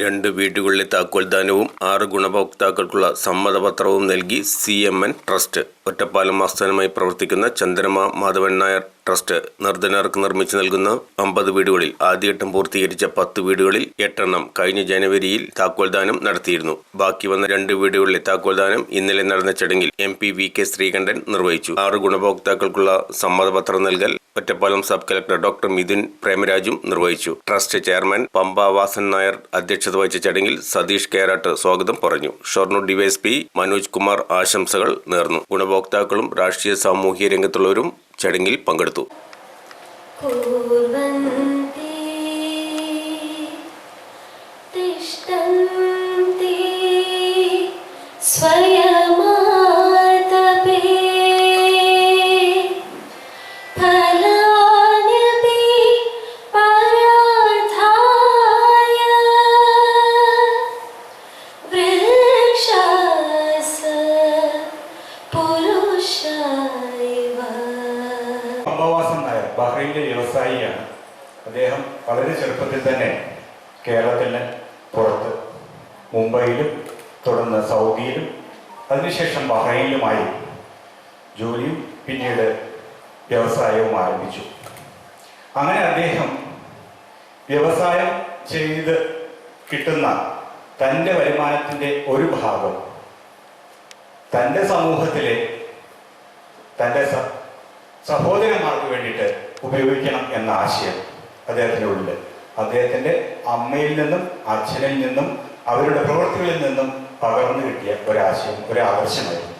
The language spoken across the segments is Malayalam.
രണ്ട് വീടുകളിലെ താക്കോൽദാനവും ആറ് ഗുണഭോക്താക്കൾക്കുള്ള സമ്മതപത്രവും നൽകി C M N trust. Ottapalam ആസ്ഥാനമായി പ്രവർത്തിക്കുന്ന ചന്ദ്രമ മാധവൻ നായർ ട്രസ്റ്റ് നിർധനർക്ക് നിർമ്മിച്ചു നൽകുന്ന അമ്പത് വീടുകളിൽ ആദ്യഘട്ടം പൂർത്തീകരിച്ച പത്ത് വീടുകളിൽ എട്ടെണ്ണം കഴിഞ്ഞ ജനുവരിയിൽ താക്കോൽദാനം നടത്തിയിരുന്നു. ബാക്കി വന്ന രണ്ട് വീടുകളിലെ താക്കോൽദാനം ഇന്നലെ നടന്ന ചടങ്ങിൽ M P V K Sreekandan നിർവഹിച്ചു. ആറ് ഗുണഭോക്താക്കൾക്കുള്ള സമ്മതപത്രം നൽകൽ Ottapalam sub collector doctor Mithun പ്രേമരാജും നിർവഹിച്ചു. ട്രസ്റ്റ് ചെയർമാൻ പമ്പ വാസൻ നായർ അധ്യക്ഷത വഹിച്ച ചടങ്ങിൽ സതീഷ് കേരാട്ട് സ്വാഗതം പറഞ്ഞു. ഷൊർണൂർ ഡിവൈഎസ്പി മനോജ് കുമാർ ആശംസകൾ നേർന്നു. ഗുണഭോക്താക്കളും രാഷ്ട്രീയ സാമൂഹ്യ രംഗത്തുള്ളവരും ചടങ്ങിൽ പങ്കെടുത്തു. സ്വയം അമ്പവാസൻ നായർ ബഹ്റൈനിലെ വ്യവസായിയാണ്. അദ്ദേഹം വളരെ ചെറുപ്പത്തിൽ തന്നെ കേരളത്തിന് പുറത്ത് മുംബൈയിലും തുടർന്ന് സൗദിയിലും അതിനുശേഷം ബഹ്റൈനിലുമായി ജോലിയും പിന്നീട് വ്യവസായവും ആരംഭിച്ചു. അങ്ങനെ അദ്ദേഹം വ്യവസായം ചെയ്ത് കിട്ടുന്ന തന്റെ വരുമാനത്തിന്റെ ഒരു ഭാഗം തന്റെ സമൂഹത്തിലെ തന്റെ സഹോദരന്മാർക്ക് വേണ്ടിയിട്ട് ഉപയോഗിക്കണം എന്ന ആശയം അദ്ദേഹത്തിന്റെ ഉള്ളിൽ അദ്ദേഹത്തിന്റെ അമ്മയിൽ നിന്നും അച്ഛനിൽ നിന്നും അവരുടെ പ്രവൃത്തികളിൽ നിന്നും പകർന്നു കിട്ടിയ ഒരാശയം ഒരാദർശമായിരുന്നു.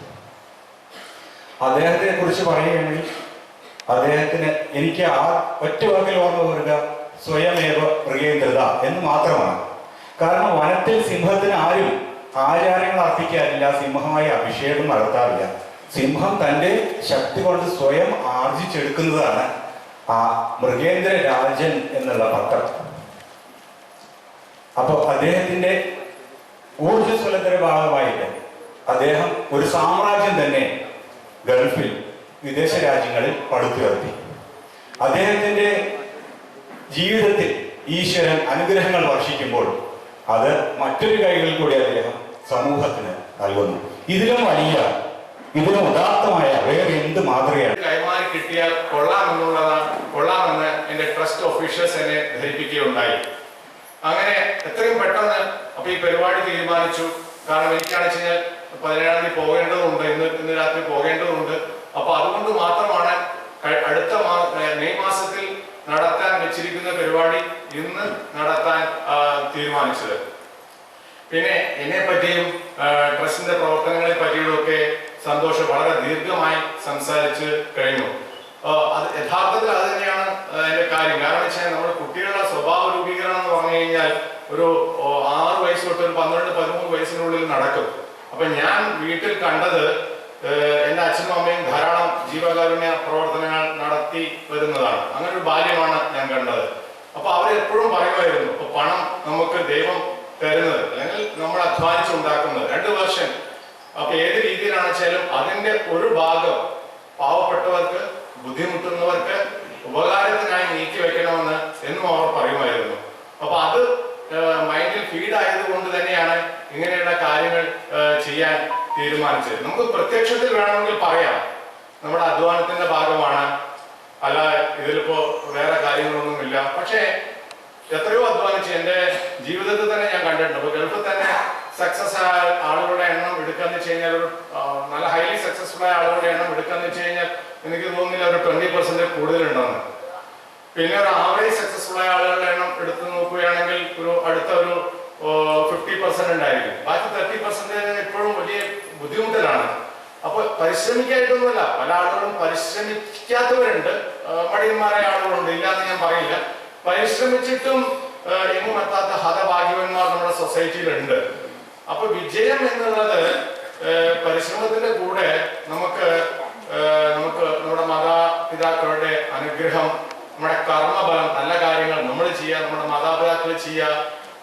അദ്ദേഹത്തെ കുറിച്ച് പറയുകയാണെങ്കിൽ അദ്ദേഹത്തിന് എനിക്ക് ആ ഒറ്റ വാക്കിൽ ഓർമ്മ വരിക സ്വയമേവ പ്രിയേന്ദ്രത എന്ന് മാത്രമാണ്. കാരണം വനത്തിൽ സിംഹത്തിന് ആരും ആചാരങ്ങൾ അർപ്പിക്കാറില്ല സിംഹമായി അഭിഷേകം നടത്താറില്ല. സിംഹം തന്റെ ശക്തി കൊണ്ട് സ്വയം ആർജിച്ചെടുക്കുന്നതാണ് ആ മൃഗേന്ദ്ര രാജൻ എന്നുള്ള പത്രം. അപ്പോൾ അദ്ദേഹത്തിന്റെ ഊർജസ്വലത്തിന്റെ ഭാഗമായിട്ട് അദ്ദേഹം ഒരു സാമ്രാജ്യം തന്നെ ഗൾഫിൽ വിദേശ രാജ്യങ്ങളിൽ പടുത്തുയർത്തി അദ്ദേഹത്തിന്റെ ജീവിതത്തിൽ ഈശ്വരൻ അനുഗ്രഹങ്ങൾ വർഷിക്കുമ്പോൾ അത് മറ്റൊരു കൈകളിൽ കൂടി അദ്ദേഹം സമൂഹത്തിന് നൽകുന്നു. ഇതിലും വലിയ ഇതിലും ഉദാത്തമായ വേറെ എന്ത് മാതൃകയാണ്? കൈമാറി കിട്ടിയാൽ കൊള്ളാമെന്നുള്ളതാണ്. കൊള്ളാമെന്ന് എന്റെ ട്രസ്റ്റ് ഓഫീഷ്യൽസ് എന്നെ ധരിപ്പിക്കുകയുണ്ടായി. അങ്ങനെ എത്രയും പെട്ടെന്ന് അപ്പൊ ഈ പരിപാടി തീരുമാനിച്ചു. കാരണം എനിക്കാണെന്ന് വെച്ച് കഴിഞ്ഞാൽ പതിനേഴാം തീയതി പോകേണ്ടതുണ്ട്. ഇന്ന് ഇന്ന് രാത്രി പോകേണ്ടതുണ്ട്. അപ്പൊ അതുകൊണ്ട് മാത്രമാണ് അടുത്ത മെയ് മാസത്തിൽ നടത്താൻ വെച്ചിരിക്കുന്ന പരിപാടി ഇന്ന് നടത്താൻ തീരുമാനിച്ചത്. പിന്നെ എന്നെ പറ്റിയും ട്രസ്റ്റിന്റെ പ്രവർത്തനങ്ങളെ പറ്റിയൊക്കെ സന്തോഷം വളരെ ദീർഘമായി സംസാരിച്ച് കഴിഞ്ഞു. അത് യഥാർത്ഥത്തിൽ അത് തന്നെയാണ് അതിന്റെ കാര്യം. കാരണം വെച്ചാൽ നമ്മുടെ കുട്ടികളുടെ സ്വഭാവ രൂപീകരണം എന്ന് പറഞ്ഞു കഴിഞ്ഞാൽ ഒരു ആറ് വയസ്സ് തൊട്ട് ഒരു പന്ത്രണ്ട് പതിമൂന്ന് വയസ്സിനുള്ളിൽ നടക്കും. അപ്പൊ ഞാൻ വീട്ടിൽ കണ്ടത് എന്റെ അച്ഛനും അമ്മയും ധാരാളം ജീവകാരുണ്യ പ്രവർത്തനങ്ങൾ നടത്തി വരുന്നതാണ്. അങ്ങനെ ഒരു ബാല്യമാണ് ഞാൻ കണ്ടത്. അപ്പൊ അവരെപ്പോഴും പറയുമായിരുന്നു പണം നമുക്ക് ദൈവം തരുന്നത് അല്ലെങ്കിൽ നമ്മൾ അധ്വാനിച്ചുണ്ടാക്കുന്നത് രണ്ട് വർഷം അപ്പൊ ഏത് രീതിയിലാണ് വെച്ചാലും അതിന്റെ ഒരു ഭാഗം പാവപ്പെട്ടവർക്ക് ബുദ്ധിമുട്ടുന്നവർക്ക് ഉപകാരത്തിനായി നീക്കി വെക്കണമെന്ന് എന്നും അവർ പറയുമായിരുന്നു. അപ്പൊ അത് മൈൻഡിൽ ഫീഡ് ആയതുകൊണ്ട് തന്നെയാണ് ഇങ്ങനെയുള്ള കാര്യങ്ങൾ ചെയ്യാൻ തീരുമാനിച്ചത്. നമുക്ക് പ്രത്യക്ഷത്തിൽ വേണമെങ്കിൽ പറയാം. നമ്മുടെ അധ്വാനത്തിന്റെ ഭാഗമാണ്. അല്ല ഇതിലിപ്പോ വേറെ കാര്യങ്ങളൊന്നുമില്ല. പക്ഷേ എത്രയോ അധ്വാനിച്ച് എന്റെ ജീവിതത്തിൽ തന്നെ ഞാൻ കണ്ടിട്ടുണ്ട്. അപ്പൊ ഗൾഫിൽ തന്നെ സക്സസ് ആയ ആളുകളുടെ എണ്ണം എടുക്കാന്ന് വെച്ച് കഴിഞ്ഞാൽ ഒരു നല്ല ഹൈലി സക്സസ്ഫുൾ ആയ ആളുകളുടെ എണ്ണം എടുക്കാന്ന് വെച്ച് കഴിഞ്ഞാൽ എനിക്ക് തോന്നുന്നില്ല ഒരു ട്വന്റി പെർസെന്റ് കൂടുതലുണ്ടെന്ന് പിന്നെ ഒരു ആവറേജ് സക്സസ്ഫുൾ ആയ ആളുകളുടെ എണ്ണം എടുത്തു നോക്കുകയാണെങ്കിൽ ഒരു അടുത്ത ഒരു ഫിഫ്റ്റി പെർസെന്റ് ഉണ്ടായിരിക്കും. ബാക്കി തേർട്ടി പെർസെന്റ് എപ്പോഴും വലിയ ബുദ്ധിമുട്ടിലാണ്. അപ്പോൾ പരിശ്രമിക്കായിട്ടൊന്നുമല്ല പല ആളുകളും പരിശ്രമിക്കാത്തവരുണ്ട്. മടിയന്മാരായ ആളുകളുണ്ട് ഇല്ലാന്ന് ഞാൻ പറയില്ല. പരിശ്രമിച്ചിട്ടും എങ്ങുമെത്താത്ത ഹതഭാഗ്യവന്മാർ നമ്മുടെ സൊസൈറ്റിയിലുണ്ട് അപ്പൊ വിജയം എന്നുള്ളത് പരിശ്രമത്തിന്റെ കൂടെ നമുക്ക് നമുക്ക് നമ്മുടെ മാതാപിതാക്കളുടെ അനുഗ്രഹം നമ്മുടെ കർമ്മബലം നല്ല കാര്യങ്ങൾ നമ്മൾ ചെയ്യുക നമ്മുടെ മാതാപിതാക്കൾ ചെയ്യുക.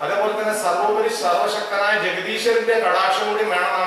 അതേപോലെ തന്നെ സർവോപരി സർവശക്തനായ ജഗദീശ്വരന്റെ കടാക്ഷം കൂടി വേണം.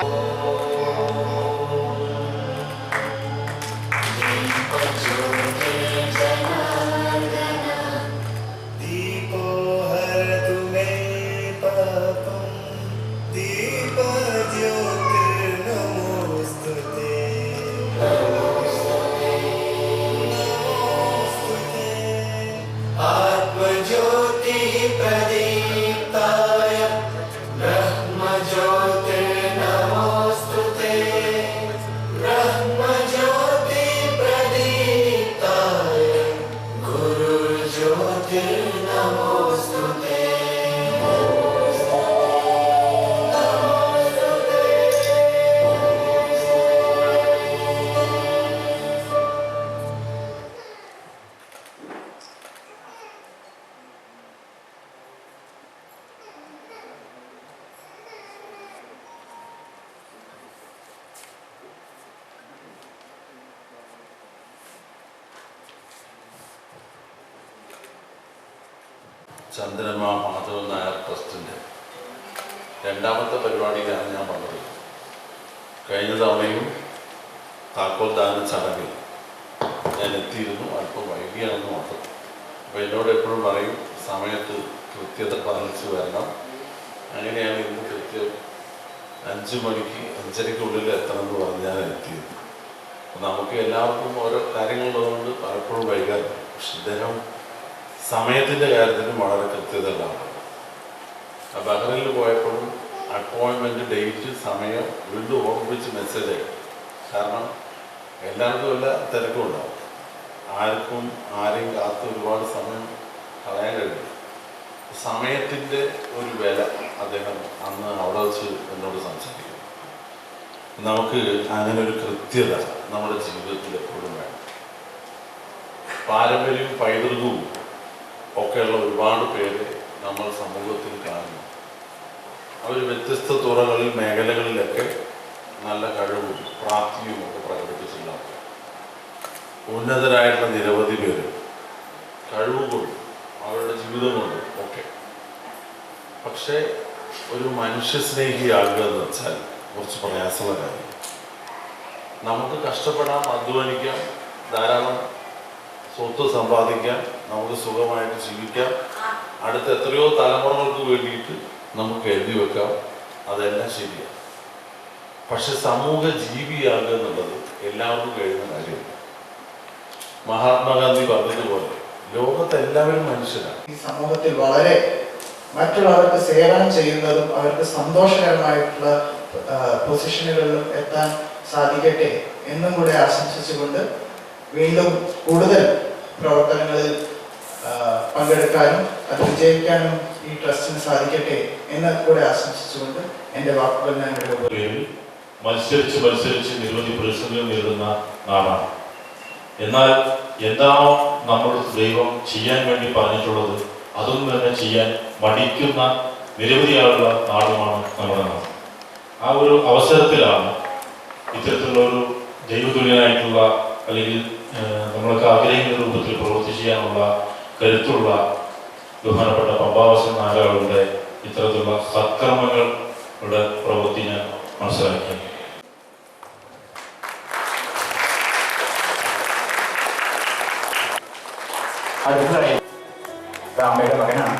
ചന്ദ്രമ മാധവൻ നായർ ട്രസ്റ്റിന്റെ രണ്ടാമത്തെ പരിപാടിയിലാണ് ഞാൻ വന്നത്. കഴിഞ്ഞ തവണയും താക്കോൽ ദാന ചടങ്ങിൽ ഞാൻ എത്തിയിരുന്നു. അല്പം വൈകിയാണെന്ന് മാത്രം. അപ്പോൾ എന്നോട് എപ്പോഴും പറയും സമയത്ത് കൃത്യത പാലിച്ചു വരണം. അങ്ങനെയാണ് ഇന്ന് കൃത്യം അഞ്ച് മണിക്ക് അഞ്ചരയ്ക്കുള്ളിൽ എത്തണം എന്ന് പറഞ്ഞ് ഞാൻ എത്തിയത്. നമുക്ക് എല്ലാവർക്കും ഓരോ കാര്യങ്ങളുള്ളതുകൊണ്ട് പലപ്പോഴും വൈകാറുണ്ട് പക്ഷെ ഇദ്ദേഹം സമയത്തിന്റെ കാര്യത്തിലും വളരെ കൃത്യത ആ ബഹ്റിനിൽ പോയപ്പോഴും അപ്പോയിൻമെന്റ് ഡേറ്റ് സമയം വീണ്ടും ഓർമ്മിപ്പിച്ച് മെസ്സേജ് കാരണം എല്ലാവർക്കും എല്ലാ തിരക്കും ഉണ്ടാവും. ആർക്കും ആരെയും കാത്ത് ഒരുപാട് സമയം കളയാൻ കഴിയില്ല. സമയത്തിന്റെ ഒരു വില അദ്ദേഹം അന്ന് അവിടെ വെച്ച് എന്നോട് സംസാരിക്കും നമുക്ക് അങ്ങനെ ഒരു കൃത്യത നമ്മുടെ ജീവിതത്തിൽ എപ്പോഴും വേണം. പാരമ്പര്യവും പൈതൃകവും ഒക്കെയുള്ള ഒരുപാട് പേര് നമ്മൾ സമൂഹത്തിൽ കാണുന്നു. അവർ വ്യത്യസ്ത തുറകളിൽ മേഖലകളിലൊക്കെ നല്ല കഴിവും പ്രാപ്തിയും ഒക്കെ പ്രകടിപ്പിച്ചിട്ടുള്ള. ഉന്നതരായിട്ടുള്ള നിരവധി പേര് കഴിവുകൊണ്ടും അവരുടെ ജീവിതം കൊണ്ടും ഒക്കെ. പക്ഷേ ഒരു മനുഷ്യസ്നേഹിയാകുക എന്ന് വെച്ചാൽ കുറച്ച് പ്രയാസമുള്ള കാര്യം. നമുക്ക് കഷ്ടപ്പെടാം അധ്വാനിക്കാം ധാരാളം സ്വത്ത് സമ്പാദിക്കാം നമുക്ക് സുഖമായിട്ട് ജീവിക്കാം. അടുത്ത എത്രയോ തലമുറകൾക്ക് വേണ്ടിയിട്ട് നമുക്ക് എഴുതി വെക്കാം. അതെല്ലാം ശരിയാണ്. പക്ഷെ സമൂഹ ജീവിയാകുക എന്നുള്ളത് എല്ലാവർക്കും കഴിയുന്ന കാര്യമില്ല. മഹാത്മാഗാന്ധി പറഞ്ഞതുപോലെ ലോകത്ത് എല്ലാവരും മനുഷ്യരാണ്. ഈ സമൂഹത്തിൽ വളരെ മറ്റുള്ളവർക്ക് സേവനം ചെയ്യുന്നതും അവർക്ക് സന്തോഷകരമായിട്ടുള്ള പൊസിഷനുകളിലും എത്താൻ സാധിക്കട്ടെ എന്നും കൂടെ ആശംസിച്ചുകൊണ്ട് വീണ്ടും കൂടുതൽ പ്രവർത്തനങ്ങളിൽ പങ്കെടുക്കാനും അത് വിജയിക്കാനും ഈ ട്രസ്റ്റിന് സാധിക്കട്ടെ എന്ന് കൂടെ ആശംസിച്ചുകൊണ്ട് എന്റെ വാക്കുകൾ ഞാൻ മത്സരിച്ച് മത്സരിച്ച് നിരവധി പ്രതിസന്ധികൾ നേരിടുന്ന നാടാണ്. എന്നാൽ എന്താണോ നമ്മൾ ദൈവം ചെയ്യാൻ വേണ്ടി പറഞ്ഞിട്ടുള്ളത് അതൊന്നും തന്നെ ചെയ്യാൻ മടിക്കുന്ന നിരവധി ആളുള്ള നാടുമാണ് നമ്മുടെ നാട്. ആ ഒരു അവസരത്തിലാണ് ഇത്തരത്തിലുള്ള ഒരു ദൈവതുല്യനായിട്ടുള്ള അല്ലെങ്കിൽ നമ്മളൊക്കെ ആഗ്രഹിക്കുന്ന രൂപത്തിൽ പ്രവൃത്തി ചെയ്യാനുള്ള കരുത്തുള്ള ബഹുമാനപ്പെട്ട നായകളുടെ ഇത്തരത്തിലുള്ള സത്കർമ്മങ്ങളുടെ പ്രവൃത്തി ഞാൻ മനസ്സിലാക്കി. അടുത്തതായി രാമയുടെ മകനാണ്.